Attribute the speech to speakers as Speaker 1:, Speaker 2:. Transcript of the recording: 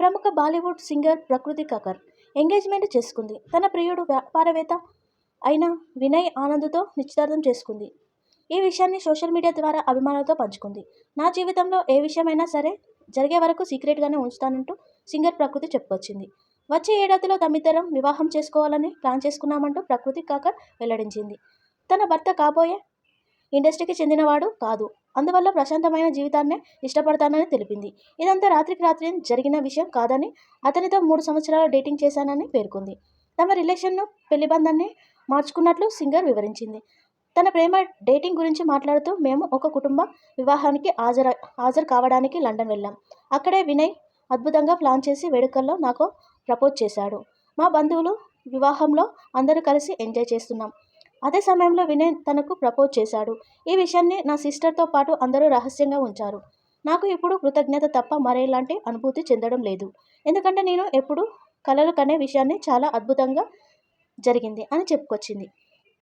Speaker 1: ప్రముఖ బాలీవుడ్ సింగర్ ప్రకృతి కకర్ ఎంగేజ్మెంట్ చేసుకుంది. తన ప్రియుడు వ్యాపారవేత్త అయిన వినయ్ ఆనంద్తో నిశ్చితార్థం చేసుకుంది. ఈ విషయాన్ని సోషల్ మీడియా ద్వారా అభిమానులతో పంచుకుంది. నా జీవితంలో ఏ విషయమైనా సరే జరిగే వరకు సీక్రెట్గానే ఉంచుతానంటూ సింగర్ ప్రకృతి చెప్పుకొచ్చింది. వచ్చే ఏడాదిలో తమ్మిద్దరం వివాహం చేసుకోవాలని ప్లాన్ చేసుకున్నామంటూ ప్రకృతి కాకర్ వెల్లడించింది. తన భర్త కాబోయే ఇండస్ట్రీకి చెందినవాడు కాదు. అందువల్ల ప్రశాంతమైన జీవితాన్నే ఇష్టపడతానని తెలిపింది. ఇదంతా రాత్రికి రాత్రి జరిగిన విషయం కాదని అతనితో మూడు సంవత్సరాల డేటింగ్ చేశానని పేర్కొంది. తమ రిలేషన్ను పెళ్ళి బంధాన్ని మార్చుకున్నట్లు సింగర్ వివరించింది. తన ప్రేమ డేటింగ్ గురించి మాట్లాడుతూ మేము ఒక కుటుంబ వివాహానికి హాజరు హాజరు కావడానికి లండన్ వెళ్ళాం. అక్కడే వినయ్ అద్భుతంగా ప్లాన్ చేసి వేడుకల్లో నాకు ప్రపోజ్ చేశాడు. మా బంధువులు వివాహంలో అందరూ కలిసి ఎంజాయ్ చేస్తున్నాం. అదే సమయంలో వినయ్ తనకు ప్రపోజ్ చేశాడు. ఈ విషయాన్ని నా సిస్టర్తో పాటు అందరూ రహస్యంగా ఉంచారు. నాకు ఇప్పుడు కృతజ్ఞత తప్ప మరేలాంటి అనుభూతి చెందడం లేదు. ఎందుకంటే నేను ఎప్పుడు కలలు కనే విషయాన్ని చాలా అద్భుతంగా జరిగింది అని చెప్పుకొచ్చింది.